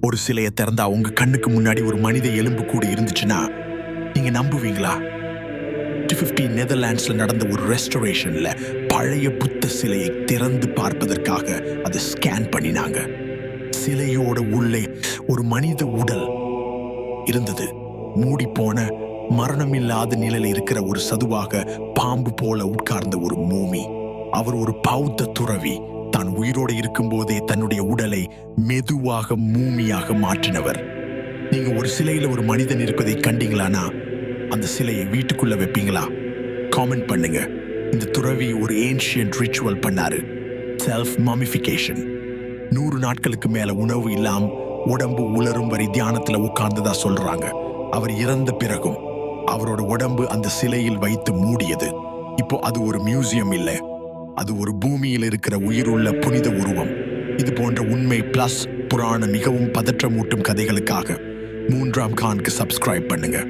ஒரு சிலையை திறந்தா உங்க கண்ணுக்கு முன்னாடி ஒரு மனித எலும்பு கூடு இருந்துச்சுன்னா நீங்க நம்புவீங்களா? ஃபிஃப்டி நெதர்லாண்ட்ஸ்ல நடந்த ஒரு ரெஸ்டரேஷன்ல பழைய புத்த சிலையை திறந்து பார்ப்பதற்காக அதை ஸ்கேன் பண்ணினாங்க. சிலையோட உள்ளே ஒரு மனித உடல் இருந்தது. மூடி போன மரணமில்லாத நிலையில் இருக்கிற ஒரு சதுவாக பாம்பு போல உட்கார்ந்த ஒரு மூமி. அவர் ஒரு பௌத்த துறவி. தான் உயிரோடு இருக்கும்போதே தன்னுடைய உடலை மெதுவாக மூமியாக மாற்றினவர். நீங்க ஒரு சிலையில ஒரு மனிதன் இருப்பதை கண்டீங்களானா? அந்த சிலையை வீட்டுக்குள்ள வைப்பீங்களா? காமெண்ட் பண்ணுங்க. இந்த துறவி ஒரு ஏன்ஷியன்ட் ரிச்சுவல் பண்ணாரு. செல்ஃப் மாமிஃபிகேஷன் நூறு நாட்களுக்கு மேல உணவு இல்லாம உடம்பு உலரும் வரை தியானத்துல உட்கார்ந்ததா சொல்றாங்க. அவர் இறந்த பிறகும் அவரோட உடம்பு அந்த சிலையில் வைத்து மூடியது. இப்போ அது ஒரு மியூசியம் இல்லை. அது ஒரு பூமியில் இருக்கிற உயிருள்ள புனித உருவம். இது போன்ற உண்மை பிளஸ் புராண மிகவும் பதற்றமூட்டும் கதைகளுக்காக மூன்றாம் கான்க்கு சப்ஸ்கிரைப் பண்ணுங்கள்